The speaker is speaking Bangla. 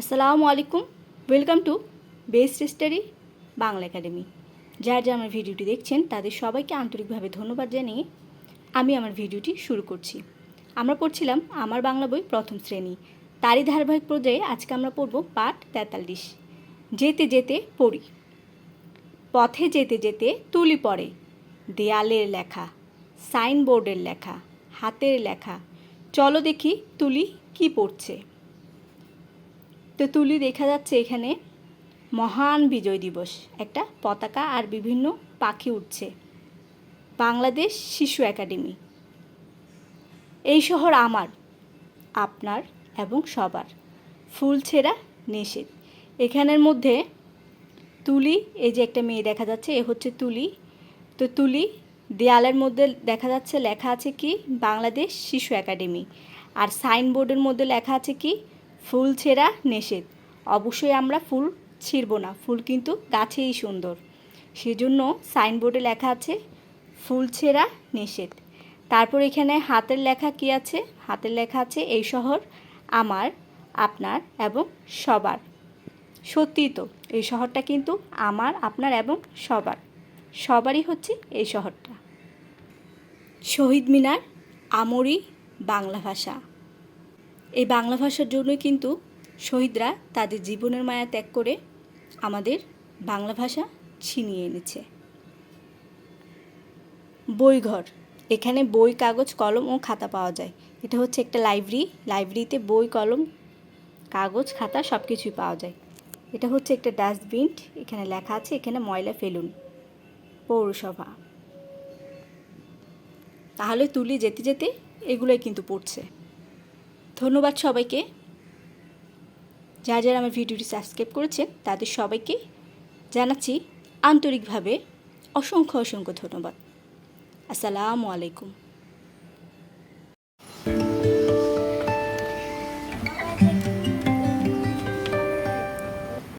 আসসালামু আলাইকুম। Welcome to best study Bangla academy যারা যারা আমার ভিডিওটি দেখছেন, তাদের সবাইকে আন্তরিকভাবে ধন্যবাদ জানিয়ে আমি আমার ভিডিওটি শুরু করছি। আমরা পড়ছিলাম আমার বাংলা বই প্রথম শ্রেণি। তারই ধারাবাহিক পর্যায়ে আজকে আমরা পড়ব পাঠ তেতাল্লিশ। যেতে যেতে পড়ি। পথে যেতে যেতে তুলি পড়ে। দেয়ালের লেখা, সাইনবোর্ডের লেখা, হাতের লেখা। চলো দেখি তুলি কি পড়ছে। তো তুলি দেখা যাচ্ছে এখানে। মহান বিজয় দিবস। একটা পতাকা আর বিভিন্ন পাখি উঠছে বাংলাদেশ শিশু একাডেমি। এই শহর আমার, আপনার এবং সবার। ফুল ছেঁড়া নিষেধ। এখানের মধ্যে তুলি, এই যে একটা মেয়ে দেখা যাচ্ছে, এ হচ্ছে তুলি। তো তুলি দেয়ালের মধ্যে দেখা যাচ্ছে, লেখা আছে কি? বাংলাদেশ শিশু একাডেমি। আর সাইনবোর্ডের মধ্যে লেখা আছে কি? ফুল ছেঁড়া নিষেধ। অবশ্যই আমরা ফুল ছিঁড়ব না, ফুল কিন্তু গাছেই সুন্দর। সেজন্য সাইনবোর্ডে লেখা আছে, ফুল ছেঁড়া নিষেধ। তারপর এখানে হাতের লেখা কি আছে? হাতের লেখা আছে, এই শহর আমার, আপনার এবং সবার। সত্যিই তো, এই শহরটা কিন্তু আমার, আপনার এবং সবার। সবারই হচ্ছে এই শহরটা। শহীদ মিনার আমরি বাংলা ভাষা। এই বাংলা ভাষার জন্যই কিন্তু শহীদরা তাদের জীবনের মায়া ত্যাগ করে আমাদের বাংলা ভাষা ছিনিয়ে এনেছে। বইঘর, এখানে বই, কাগজ, কলম ও খাতা পাওয়া যায়। এটা হচ্ছে একটা লাইব্রেরি। লাইব্রেরিতে বই, কলম, কাগজ, খাতা সব কিছুই পাওয়া যায়। এটা হচ্ছে একটা ডাস্টবিন। এখানে লেখা আছে, এখানে ময়লা ফেলুন। পৌরসভা। তাহলে তুলি যেতে যেতে এগুলোই কিন্তু পড়ছে। ধন্যবাদ সবাইকে। যারা যারা আমার ভিডিওটি সাবস্ক্রাইব করেছেন, তাদের সবাইকে জানাচ্ছি আন্তরিকভাবে অসংখ্য অসংখ্য ধন্যবাদ। আসসালামু আলাইকুম।